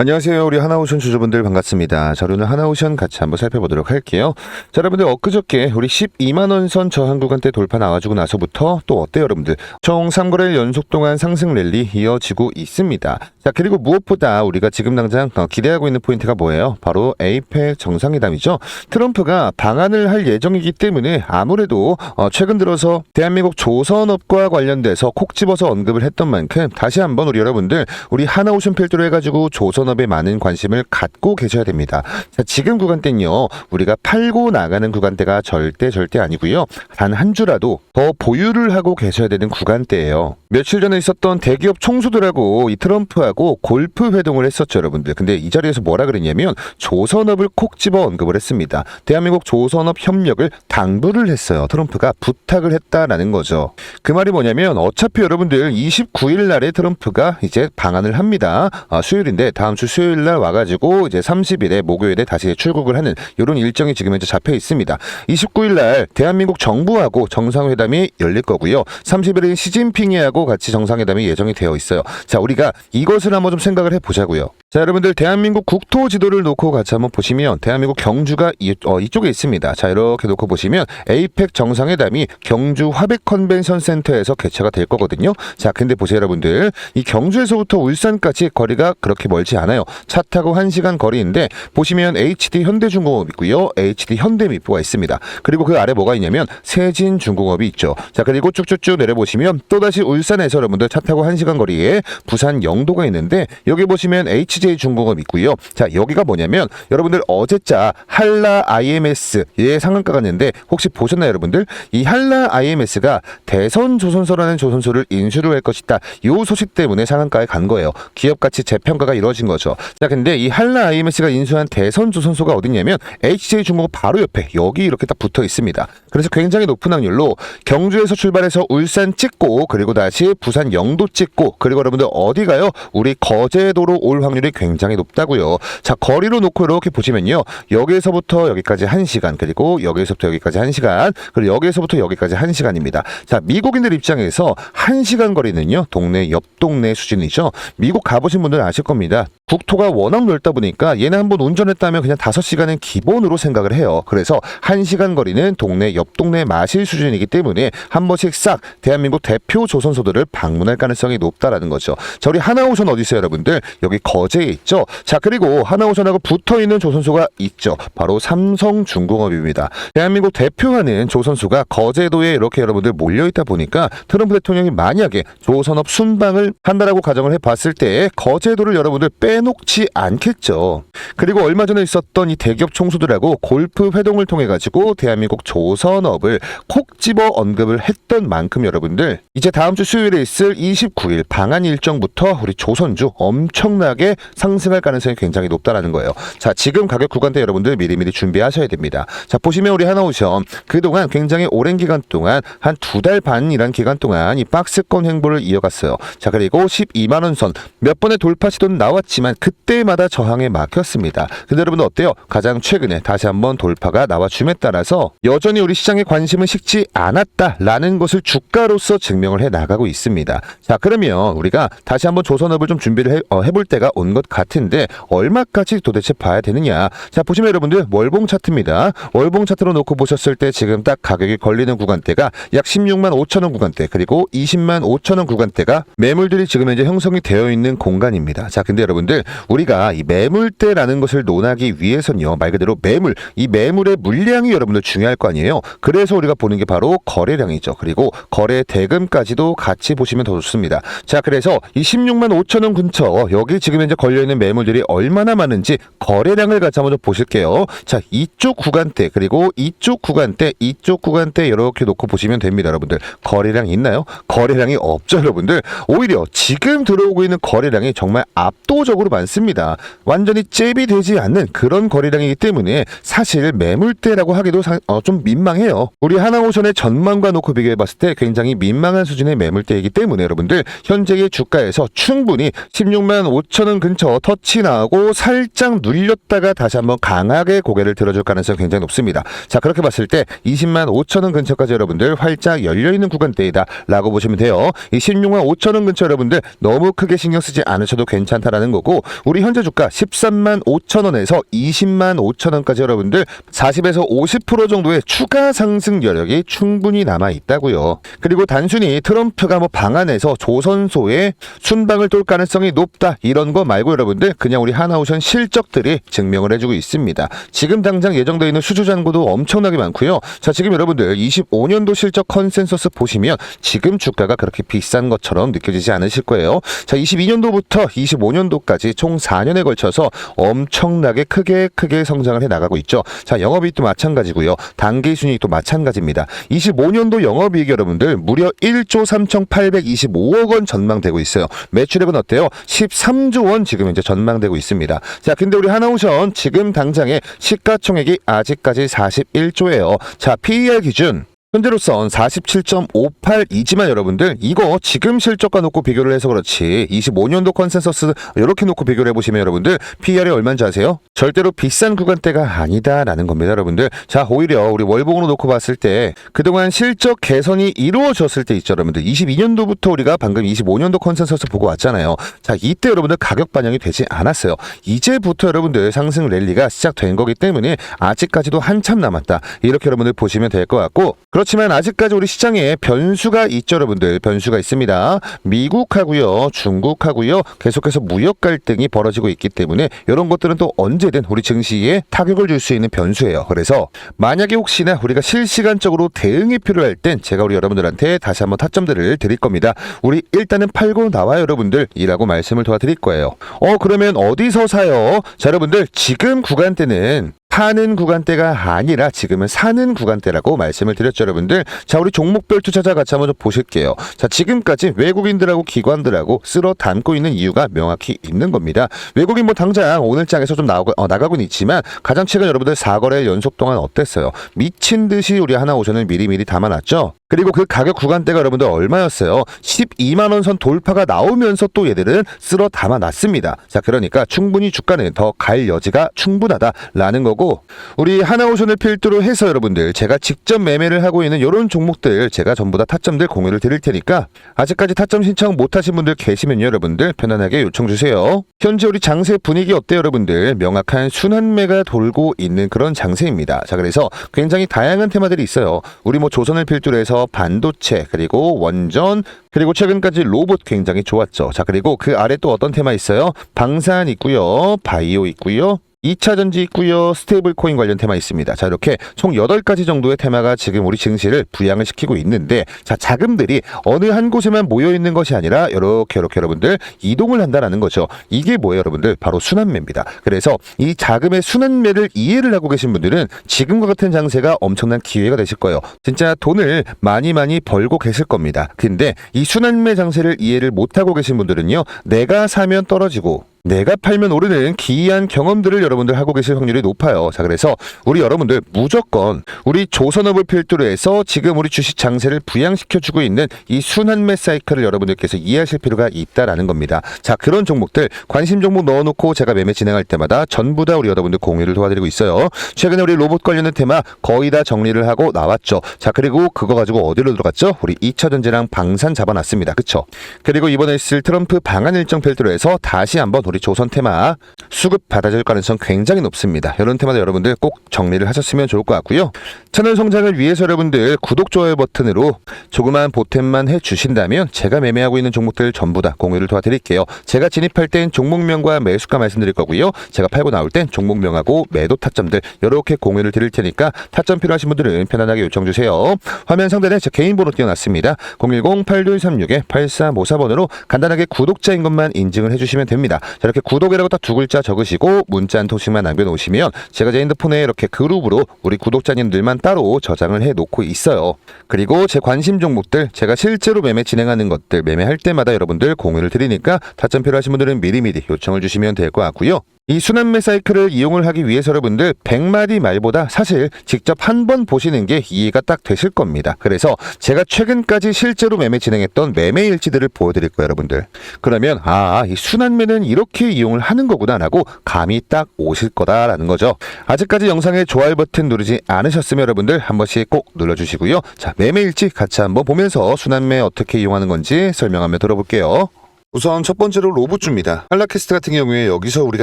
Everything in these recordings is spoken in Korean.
안녕하세요. 우리 하나오션 주주분들 반갑습니다. 자, 오늘 하나오션 같이 한번 살펴보도록 할게요. 자, 여러분들 엊그저께 우리 12만원 선 저항 구간대 돌파 나와주고 나서부터 또 어때요, 여러분들? 총 3거래일 연속 동안 상승 랠리 이어지고 있습니다. 자, 그리고 무엇보다 우리가 지금 당장 어, 기대하고 있는 포인트가 뭐예요? 바로 에이펙 정상회담이죠. 트럼프가 방한을 할 예정이기 때문에 아무래도 어, 최근 들어서 대한민국 조선업과 관련돼서 콕 집어서 언급을 했던 만큼 다시 한번 우리 여러분들 우리 하나오션 필두로 해가지고 조선 업에 많은 관심을 갖고 계셔야 됩니다. 자, 지금 구간대는요 우리가 팔고 나가는 구간대가 절대 절대 아니고요 단 한 주라도 더 보유를 하고 계셔야 되는 구간대예요. 며칠 전에 있었던 대기업 총수들하고 이 트럼프하고 골프 회동을 했었죠, 여러분들. 근데 이 자리에서 뭐라 그랬냐면 조선업을 콕 집어 언급을 했습니다. 대한민국 조선업 협력을 당부를 했어요. 트럼프가 부탁을 했다라는 거죠. 그 말이 뭐냐면 어차피 여러분들 29일 날에 트럼프가 이제 방한을 합니다. 아, 수요일인데 다음 주 수요일 날 와가지고 이제 30일에 목요일에 다시 출국을 하는 이런 일정이 지금 현재 잡혀 있습니다. 29일 날 대한민국 정부하고 정상회담이 열릴 거고요. 30일은 시진핑이하고 같이 정상회담이 예정이 되어 있어요. 자, 우리가 이것을 한번 좀 생각을 해보자고요. 자, 여러분들 대한민국 국토 지도를 놓고 같이 한번 보시면 대한민국 경주가 이, 어, 이쪽에 있습니다. 자, 이렇게 놓고 보시면 에이펙 정상회담이 경주 화백 컨벤션 센터에서 개최가 될 거거든요. 자, 근데 보세요, 여러분들. 이 경주에서부터 울산까지 거리가 그렇게 멀지 않아 요. 차 타고 1시간 거리인데 보시면 HD 현대중공업 있고요. HD 현대미포가 있습니다. 그리고 그 아래 뭐가 있냐면 세진중공업이 있죠. 자, 그리고 쭉쭉쭉 내려보시면 또다시 울산에서 여러분들 차 타고 1시간 거리에 부산 영도가 있는데 여기 보시면 HJ중공업 있고요. 자, 여기가 뭐냐면 여러분들 어제자 한라 IMS의 상한가가 있는데 혹시 보셨나요, 여러분들? 이 한라 IMS가 대선 조선소라는 조선소를 인수를 할 것이다. 요 소식 때문에 상한가에 간 거예요. 기업 가치 재평가가 이루어진 거죠. 자, 근데 이 한라 IMS가 인수한 대선 조선소가 어디냐면 HJ중공업 바로 옆에 여기 이렇게 딱 붙어 있습니다. 그래서 굉장히 높은 확률로 경주에서 출발해서 울산 찍고 그리고 다시 부산 영도 찍고 그리고 여러분들 어디 가요? 우리 거제도로 올 확률이 굉장히 높다고요. 자, 거리로 놓고 이렇게 보시면요. 여기에서부터 여기까지 1시간 그리고 여기에서부터 여기까지 1시간 그리고 여기에서부터 여기까지 1시간입니다. 자, 미국인들 입장에서 1시간 거리는요. 동네 옆 동네 수준이죠. 미국 가보신 분들 아실 겁니다. 국토가 워낙 넓다 보니까 얘네 한번 운전했다면 그냥 5시간은 기본으로 생각을 해요. 그래서 1시간 거리는 동네 옆 동네 마실 수준이기 때문에 한 번씩 싹 대한민국 대표 조선소들을 방문할 가능성이 높다라는 거죠. 자, 우리 하나오션 어디 있어요, 여러분들? 여기 거제에 있죠. 자, 그리고 하나오션하고 붙어 있는 조선소가 있죠. 바로 삼성중공업입니다. 대한민국 대표하는 조선소가 거제도에 이렇게 여러분들 몰려 있다 보니까 트럼프 대통령이 만약에 조선업 순방을 한다라고 가정을 해봤을 때 거제도를 여러분들 빼 놓지 않겠죠. 그리고 얼마 전에 있었던 이 대기업 총수들하고 골프 회동을 통해 가지고 대한민국 조선업을 콕 집어 언급을 했던 만큼 여러분들 이제 다음 주 수요일에 있을 29일 방한 일정부터 우리 조선주 엄청나게 상승할 가능성이 굉장히 높다라는 거예요. 자, 지금 가격 구간대 여러분들 미리미리 준비하셔야 됩니다. 자, 보시면 우리 하나오션 그동안 굉장히 오랜 기간 동안 한 두 달 반이란 기간 동안 이 박스권 행보를 이어갔어요. 자, 그리고 12만 원선 몇 번의 돌파 시도는 나왔지만 그때마다 저항에 막혔습니다. 근데 여러분 어때요? 가장 최근에 다시 한번 돌파가 나와줌에 따라서 여전히 우리 시장의 관심은 식지 않았다라는 것을 주가로서 증명을 해 나가고 있습니다. 자, 그러면 우리가 다시 한번 조선업을 좀 준비를 해, 어, 해볼 때가 온 것 같은데 얼마까지 도대체 봐야 되느냐? 자, 보시면 여러분들 월봉 차트입니다. 월봉 차트로 놓고 보셨을 때 지금 딱 가격이 걸리는 구간대가 약 16만 5천 원 구간대 그리고 20만 5천 원 구간대가 매물들이 지금 현재 형성이 되어 있는 공간입니다. 자, 근데 여러분들 우리가 이 매물대라는 것을 논하기 위해서는요 말 그대로 매물 이 매물의 물량이 여러분들 중요할 거 아니에요. 그래서 우리가 보는 게 바로 거래량이죠. 그리고 거래 대금까지도 같이 보시면 더 좋습니다. 자, 그래서 이 16만 5천 원 근처 여기 지금 현재 걸려 있는 매물들이 얼마나 많은지 거래량을 같이 한번 좀 보실게요. 자, 이쪽 구간대 그리고 이쪽 구간대 이쪽 구간대 이렇게 놓고 보시면 됩니다, 여러분들. 거래량 있나요? 거래량이 없죠, 여러분들. 오히려 지금 들어오고 있는 거래량이 정말 압도적으로 많습니다. 완전히 잽이 되지 않는 그런 거래량이기 때문에 사실 매물대라고 하기도 사- 어, 좀 민망해요. 우리 하나오션의 전망과 놓고 비교해 봤을 때 굉장히 민망한 수준의 매물대이기 때문에 여러분들 현재의 주가에서 충분히 16만 5천 원 근처 터치 나오고 살짝 눌렸다가 다시 한번 강하게 고개를 들어줄 가능성이 굉장히 높습니다. 자 그렇게 봤을 때 20만 5천 원 근처까지 여러분들 활짝 열려 있는 구간대이다 라고 보시면 돼요. 이 16만 5천 원 근처 여러분들 너무 크게 신경 쓰지 않으셔도 괜찮다라는 거고 그리고 우리 현재 주가 13만 5천 원에서 20만 5천 원까지 여러분들 40에서 50% 정도의 추가 상승 여력이 충분히 남아 있다고요. 그리고 단순히 트럼프가 뭐 방안에서 조선소에 순방을 돌 가능성이 높다 이런 거 말고 여러분들 그냥 우리 하나오션 실적들이 증명을 해주고 있습니다. 지금 당장 예정되어 있는 수주 잔고도 엄청나게 많고요. 자 지금 여러분들 25년도 실적 컨센서스 보시면 지금 주가가 그렇게 비싼 것처럼 느껴지지 않으실 거예요. 자 22년도부터 25년도까지 총 4년에 걸쳐서 엄청나게 크게 크게 성장을 해 나가고 있죠. 자 영업이익도 마찬가지고요. 단기 순이익도 마찬가지입니다. 25년도 영업이익 여러분들 무려 1조 3,825억 원 전망되고 있어요. 매출액은 어때요? 13조 원 지금 현재 전망되고 있습니다. 자, 근데 우리 하나오션 지금 당장의 시가총액이 아직까지 41조예요. 자, PER 기준 현재로선 47.58이지만 여러분들 이거 지금 실적과 놓고 비교를 해서 그렇지 25년도 컨센서스 이렇게 놓고 비교를 해보시면 여러분들 PER이 얼마인지 아세요? 절대로 비싼 구간대가 아니다라는 겁니다 여러분들. 자 오히려 우리 월봉으로 놓고 봤을 때 그동안 실적 개선이 이루어졌을 때 있죠 여러분들. 22년도부터 우리가 방금 25년도 컨센서스 보고 왔잖아요. 자 이때 여러분들 가격 반영이 되지 않았어요. 이제부터 여러분들 상승 랠리가 시작된 거기 때문에 아직까지도 한참 남았다. 이렇게 여러분들 보시면 될 것 같고 그렇지만 아직까지 우리 시장에 변수가 있죠 여러분들. 변수가 있습니다. 미국하고요 중국하고요 계속해서 무역 갈등이 벌어지고 있기 때문에 이런 것들은 또 언제든 우리 증시에 타격을 줄 수 있는 변수예요. 그래서 만약에 혹시나 우리가 실시간적으로 대응이 필요할 땐 제가 우리 여러분들한테 다시 한번 타점들을 드릴 겁니다. 우리 일단은 팔고 나와요 여러분들. 이라고 말씀을 도와드릴 거예요. 어 그러면 어디서 사요? 자 여러분들 지금 구간대는 파는 구간대가 아니라 지금은 사는 구간대라고 말씀을 드렸죠, 여러분들. 자, 우리 종목별 투자자 같이 한번 좀 보실게요. 자, 지금까지 외국인들하고 기관들하고 쓸어 담고 있는 이유가 명확히 있는 겁니다. 외국인 뭐 당장 오늘 장에서 좀 나오고, 어, 나가고는 있지만 가장 최근 여러분들 4거래 연속 동안 어땠어요? 미친 듯이 우리 하나 오션을 미리미리 담아놨죠? 그리고 그 가격 구간대가 여러분들 얼마였어요? 12만 원 선 돌파가 나오면서 또 얘들은 쓸어 담아놨습니다. 자, 그러니까 충분히 주가는 더 갈 여지가 충분하다라는 거고 우리 하나오션을 필두로 해서 여러분들 제가 직접 매매를 하고 있는 이런 종목들 제가 전부 다 타점들 공유를 드릴 테니까 아직까지 타점 신청 못하신 분들 계시면 여러분들 편안하게 요청 주세요. 현재 우리 장세 분위기 어때요, 여러분들? 명확한 순환매가 돌고 있는 그런 장세입니다. 자, 그래서 굉장히 다양한 테마들이 있어요. 우리 뭐 조선을 필두로 해서 반도체 그리고 원전 그리고 최근까지 로봇 굉장히 좋았죠. 자, 그리고 그 아래 또 어떤 테마 있어요? 방산 있고요. 바이오 있고요. 2차 전지 있고요. 스테이블 코인 관련 테마 있습니다. 자, 이렇게 총 8가지 정도의 테마가 지금 우리 증시를 부양을 시키고 있는데 자, 자금들이 어느 한 곳에만 모여 있는 것이 아니라 이렇게 이렇게 여러분들 이동을 한다라는 거죠. 이게 뭐예요, 여러분들? 바로 순환매입니다. 그래서 이 자금의 순환매를 이해를 하고 계신 분들은 지금과 같은 장세가 엄청난 기회가 되실 거예요. 진짜 돈을 많이 많이 벌고 계실 겁니다. 근데 이 순환매 장세를 이해를 못 하고 계신 분들은요. 내가 사면 떨어지고 내가 팔면 오르는 기이한 경험들을 여러분들 하고 계실 확률이 높아요. 자, 그래서 우리 여러분들 무조건 우리 조선업을 필두로 해서 지금 우리 주식 장세를 부양시켜주고 있는 이 순환매 사이클을 여러분들께서 이해하실 필요가 있다라는 겁니다. 자, 그런 종목들 관심 종목 넣어놓고 제가 매매 진행할 때마다 전부 다 우리 여러분들 공유를 도와드리고 있어요. 최근에 우리 로봇 관련된 테마 거의 다 정리를 하고 나왔죠. 자, 그리고 그거 가지고 어디로 들어갔죠? 우리 2차 전지랑 방산 잡아놨습니다. 그쵸? 그리고 이번에 있을 트럼프 방한 일정 필두로 해서 다시 한번 우리 조선 테마 수급 받아줄 가능성 굉장히 높습니다. 이런 테마도 여러분들 꼭 정리를 하셨으면 좋을 것 같고요. 채널 성장을 위해서 여러분들 구독 좋아요 버튼으로 조그만 보탬만 해주신다면 제가 매매하고 있는 종목들 전부 다 공유를 도와드릴게요. 제가 진입할 땐 종목명과 매수가 말씀드릴 거고요. 제가 팔고 나올 땐 종목명하고 매도 타점들 이렇게 공유를 드릴 테니까 타점 필요하신 분들은 편안하게 요청 주세요. 화면 상단에 제 개인 번호 띄워놨습니다. 010-8236-8354번으로 간단하게 구독자인 것만 인증을 해주시면 됩니다. 자, 이렇게 구독이라고 딱 두 글자 적으시고 문자 한 통씩만 남겨놓으시면 제가 제 핸드폰에 이렇게 그룹으로 우리 구독자님들만 따로 저장을 해 놓고 있어요. 그리고 제 관심 종목들 제가 실제로 매매 진행하는 것들 매매할 때마다 여러분들 공유를 드리니까 타점 필요하신 분들은 미리미리 요청을 주시면 될 것 같고요. 이 순환매 사이클을 이용을 하기 위해서 여러분들 100마디 말보다 사실 직접 한 번 보시는 게 이해가 딱 되실 겁니다. 그래서 제가 최근까지 실제로 매매 진행했던 매매 일지들을 보여드릴 거예요, 여러분들. 그러면 아, 이 순환매는 이렇게 이용을 하는 거구나라고 감이 딱 오실 거다라는 거죠. 아직까지 영상에 좋아요 버튼 누르지 않으셨으면 여러분들 한 번씩 꼭 눌러주시고요. 자, 매매 일지 같이 한번 보면서 순환매 어떻게 이용하는 건지 설명하며 들어볼게요. 우선 첫 번째로 로봇주입니다. 한라캐스트 같은 경우에 여기서 우리가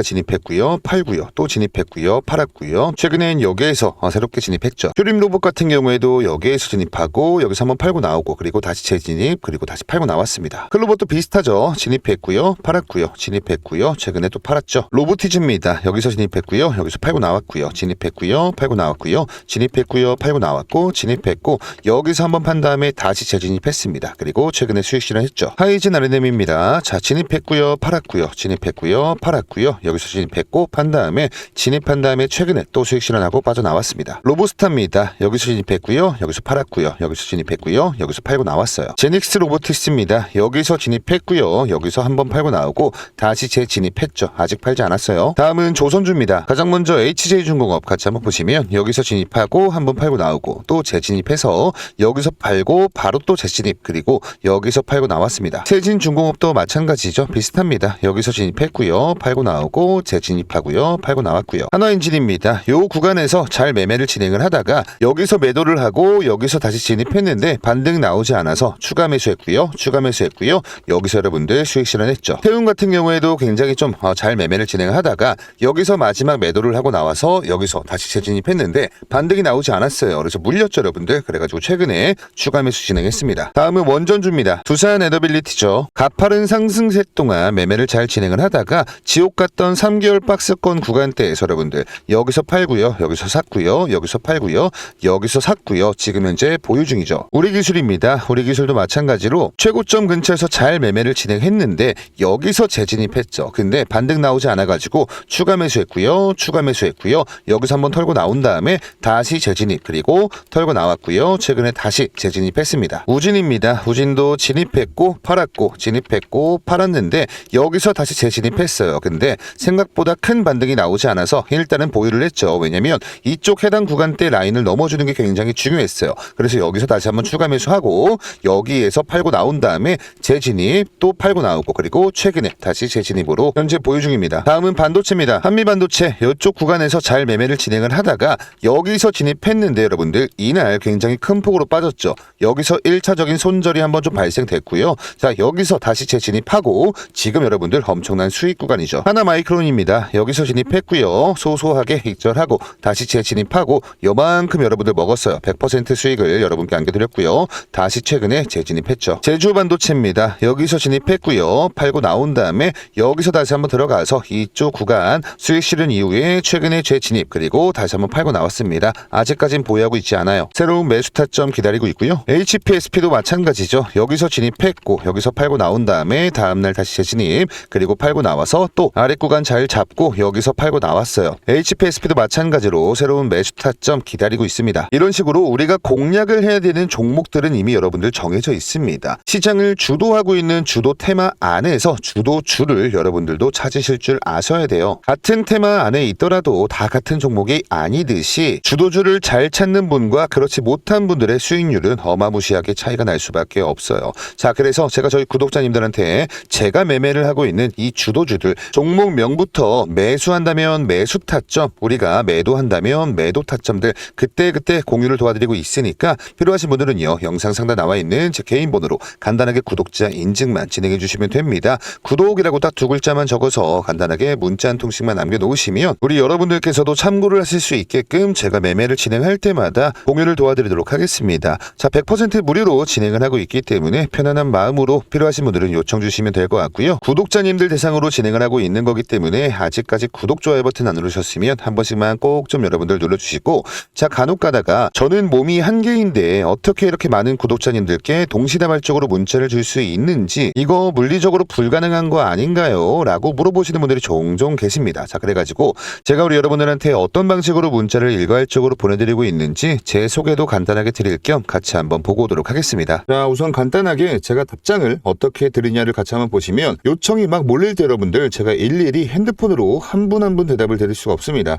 진입했고요. 팔고요. 또 진입했고요. 팔았고요. 최근엔 여기에서 어, 새롭게 진입했죠. 휴림 로봇 같은 경우에도 여기에서 진입하고 여기서 한번 팔고 나오고 그리고 다시 재진입 그리고 다시 팔고 나왔습니다. 클로봇도 비슷하죠. 진입했고요. 팔았고요. 진입했고요. 최근에 또 팔았죠. 로보티즈입니다. 여기서 진입했고요. 여기서 팔고 나왔고요. 진입했고요. 팔고 나왔고요. 진입했고요. 팔고 나왔고 진입했고 여기서 한번 판 다음에 다시 재진입했습니다. 그리고 최근에 수익 실현했죠. 하이진 아르넴입니다. 자 진입했고요. 팔았고요. 진입했고요. 팔았고요. 여기서 진입했고 판 다음에 진입한 다음에 최근에 또 수익 실현하고 빠져나왔습니다. 로보스타입니다. 여기서 진입했고요. 여기서 팔았고요. 여기서 진입했고요. 여기서 팔고 나왔어요. 제닉스 로보티스입니다. 여기서 진입했고요. 여기서 한번 팔고 나오고 다시 재진입했죠. 아직 팔지 않았어요. 다음은 조선주입니다. 가장 먼저 HJ중공업 같이 한번 보시면 여기서 진입하고 한번 팔고 나오고 또 재진입해서 여기서 팔고 바로 또 재진입 그리고 여기서 팔고 나왔습니다. 세진중공업도 마찬가지 죠. 비슷합니다. 여기서 진입했고요. 팔고 나오고 재진입하고요. 팔고 나왔고요. 하나엔진입니다. 요 구간에서 잘 매매를 진행을 하다가 여기서 매도를 하고 여기서 다시 진입했는데 반등 나오지 않아서 추가 매수했고요. 추가 매수했고요. 여기서 여러분들 수익 실현했죠. 태웅 같은 경우에도 굉장히 좀 잘 매매를 진행하다가 여기서 마지막 매도를 하고 나와서 여기서 다시 재진입했는데 반등이 나오지 않았어요. 그래서 물렸죠, 여러분들. 그래가지고 최근에 추가 매수 진행했습니다. 다음은 원전주입니다. 두산 에더빌리티죠. 가파른 상 승세 동안 매매를 잘 진행을 하다가 지옥 갔던 3개월 박스권 구간대에서 여러분들 여기서 팔고요. 여기서 샀고요. 여기서 팔고요. 여기서 샀고요. 지금 현재 보유 중이죠. 우리 기술입니다. 우리 기술도 마찬가지로 최고점 근처에서 잘 매매를 진행했는데 여기서 재진입했죠. 근데 반등 나오지 않아가지고 추가 매수했고요. 추가 매수했고요. 여기서 한번 털고 나온 다음에 다시 재진입 그리고 털고 나왔고요. 최근에 다시 재진입했습니다. 우진입니다. 우진도 진입했고 팔았고 진입했고 팔았는데 여기서 다시 재진입했어요. 근데 생각보다 큰 반등이 나오지 않아서 일단은 보유를 했죠. 왜냐면 이쪽 해당 구간대 라인을 넘어주는 게 굉장히 중요했어요. 그래서 여기서 다시 한번 추가 매수하고 여기에서 팔고 나온 다음에 재진입 또 팔고 나오고 그리고 최근에 다시 재진입으로 현재 보유 중입니다. 다음은 반도체입니다. 한미 반도체 이쪽 구간에서 잘 매매를 진행을 하다가 여기서 진입했는데 여러분들 이날 굉장히 큰 폭으로 빠졌죠. 여기서 1차적인 손절이 한번 좀 발생됐고요. 자 여기서 다시 재진입 하고 지금 여러분들 엄청난 수익 구간이죠. 하나 마이크론입니다. 여기서 진입했고요. 소소하게 익절하고 다시 재진입하고 요만큼 여러분들 먹었어요. 100% 수익을 여러분께 안겨드렸고요. 다시 최근에 재진입했죠. 제주 반도체입니다. 여기서 진입했고요. 팔고 나온 다음에 여기서 다시 한번 들어가서 이쪽 구간 수익 실현 이후에 최근에 재진입 그리고 다시 한번 팔고 나왔습니다. 아직까진 보유하고 있지 않아요. 새로운 매수 타점 기다리고 있고요. HPSP도 마찬가지죠. 여기서 진입했고 여기서 팔고 나온 다음에 다음날 다시 재진입 그리고 팔고 나와서 또 아래 구간 잘 잡고 여기서 팔고 나왔어요. HPSP도 마찬가지로 새로운 매수 타점 기다리고 있습니다. 이런 식으로 우리가 공략을 해야 되는 종목들은 이미 여러분들 정해져 있습니다. 시장을 주도하고 있는 주도 테마 안에서 주도 주를 여러분들도 찾으실 줄 아셔야 돼요. 같은 테마 안에 있더라도 다 같은 종목이 아니듯이 주도주를 잘 찾는 분과 그렇지 못한 분들의 수익률은 어마무시하게 차이가 날 수밖에 없어요. 자, 그래서 제가 저희 구독자님들한테 제가 매매를 하고 있는 이 주도주들 종목명부터 매수한다면 매수 타점, 우리가 매도한다면 매도 타점들 그때그때 공유를 도와드리고 있으니까 필요하신 분들은요. 영상 상단 나와 있는 제 개인 번호로 간단하게 구독자 인증만 진행해 주시면 됩니다. 구독이라고 딱 두 글자만 적어서 간단하게 문자 한 통씩만 남겨 놓으시면 우리 여러분들께서도 참고를 하실 수 있게끔 제가 매매를 진행할 때마다 공유를 도와드리도록 하겠습니다. 자, 100% 무료로 진행을 하고 있기 때문에 편안한 마음으로 필요하신 분들은 요청 주시면 될 것 같고요. 구독자님들 대상으로 진행을 하고 있는 거기 때문에 아직까지 구독, 좋아요 버튼 안 누르셨으면 한 번씩만 꼭 좀 여러분들 눌러주시고 자, 간혹 가다가 저는 몸이 한 개인데 어떻게 이렇게 많은 구독자님들께 동시다발적으로 문자를 줄 수 있는지 이거 물리적으로 불가능한 거 아닌가요? 라고 물어보시는 분들이 종종 계십니다. 자, 그래가지고 제가 우리 여러분들한테 어떤 방식으로 문자를 일괄적으로 보내드리고 있는지 제 소개도 간단하게 드릴 겸 같이 한번 보고 오도록 하겠습니다. 자, 우선 간단하게 제가 답장을 어떻게 드리냐를 같이 한번 보시면 요청이 막 몰릴 때 여러분들 제가 일일이 핸드폰으로 한 분 한 분 대답을 드릴 수가 없습니다.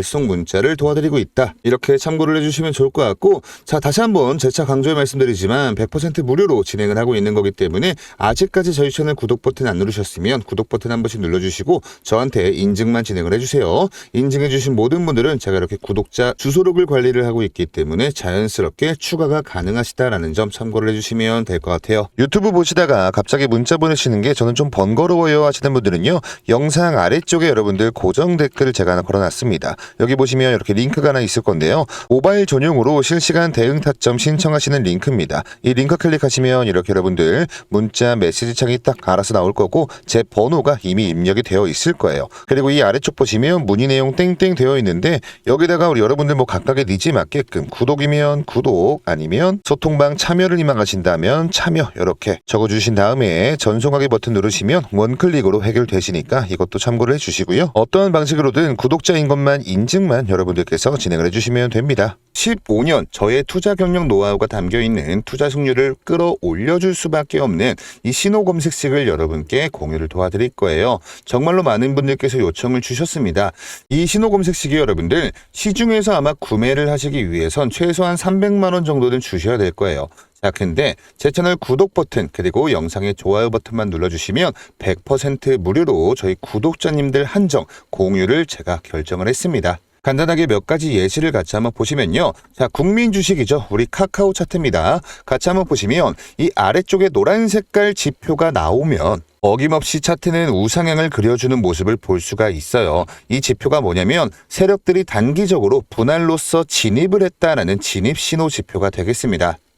송 문자를 도와드리고 있다. 이렇게 참고를 해주시면 좋을 것 같고 자 다시 한번 재차 강조해 말씀드리지만 100% 무료로 진행을 하고 있는 거기 때문에 아직까지 저희 채널 구독 버튼 안 누르셨으면 구독 버튼 한 번씩 눌러주시고 저한테 인증만 진행을 해주세요. 인증해주신 모든 분들은 제가 이렇게 구독자 주소록을 관리를 하고 있기 때문에 자연스럽게 추가가 가능하시다라는 점 참고를 해주시면 될 것 같아요. 유튜브 보시다가 갑자기 문자 보내시는 게 저는 좀 번거로워요 하시는 분들은요. 영상 아래쪽에 여러분들 고정 댓글을 제가 하나 걸어놨습니다. 여기 보시면 이렇게 링크가 하나 있을 건데요. 모바일 전용으로 실시간 대응 타점 신청하시는 링크입니다. 이 링크 클릭하시면 이렇게 여러분들 문자 메시지 창이 딱 알아서 나올 거고 제 번호가 이미 입력이 되어 있을 거예요. 그리고 이 아래쪽 보시면 문의 내용 땡땡 되어 있는데 여기다가 우리 여러분들 뭐 각각의 니즈에 맞게끔 구독이면 구독 아니면 소통방 참여를 희망하신다면 참여 이렇게 적어주신 다음에 전송하기 버튼 누르시면 원클릭으로 해결되시니까 이것도 참고를 해주시고요. 어떠한 방식으로든 구독자인 것만 인 증만 여러분들께서 진행을 해주시면 됩니다. 15년 저의 투자 경력 노하우가 담겨 있는 투자 승률을 끌어올려줄 수밖에 없는 이 신호 검색식을 여러분께 공유를 도와드릴 거예요. 정말로 많은 분들께서 요청을 주셨습니다. 이 신호 검색식이 여러분들 시중에서 아마 구매를 하시기 위해선 최소한 300만 원 정도는 주셔야 될 거예요. 자, 근데 제 채널 구독 버튼 그리고 영상의 좋아요 버튼만 눌러주시면 100% 무료로 저희 구독자님들 한정 공유를 제가 결정을 했습니다. 간단하게 몇 가지 예시를 같이 한번 보시면요. 자, 국민 주식이죠. 우리 카카오 차트입니다. 같이 한번 보시면 이 아래쪽에 노란 색깔 지표가 나오면 어김없이 차트는 우상향을 그려주는 모습을 볼 수가 있어요. 이 지표가 뭐냐면 세력들이 단기적으로 분할로서 진입을 했다라는 진입 신호 지표가 되겠습니다.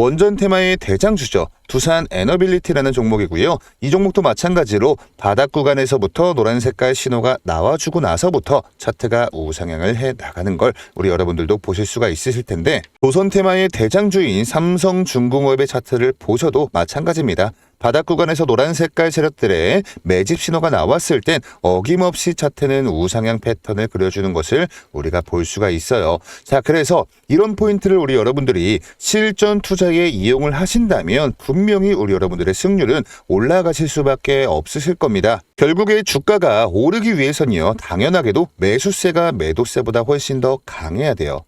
원전 테마의 대장주죠. 두산 에너빌리티라는 종목이고요. 이 종목도 마찬가지로 바닥 구간에서부터 노란 색깔 신호가 나와주고 나서부터 차트가 우상향을 해 나가는 걸 우리 여러분들도 보실 수가 있으실 텐데 조선 테마의 대장주인 삼성중공업의 차트를 보셔도 마찬가지입니다. 바닥 구간에서 노란 색깔 세력들의 매집 신호가 나왔을 땐 어김없이 차트는 우상향 패턴을 그려주는 것을 우리가 볼 수가 있어요. 자, 그래서 이런 포인트를 우리 여러분들이 실전 투자 에 이용을 하신다면 분명히 우리 여러분들의 승률은 올라가실 수밖에 없으실 겁니다. 결국에 주가가 오르기 위해서는요, 당연하게도 매수세가 매도세보다 훨씬 더 강해야 돼요.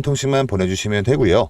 통씩만 보내주시면 되고요.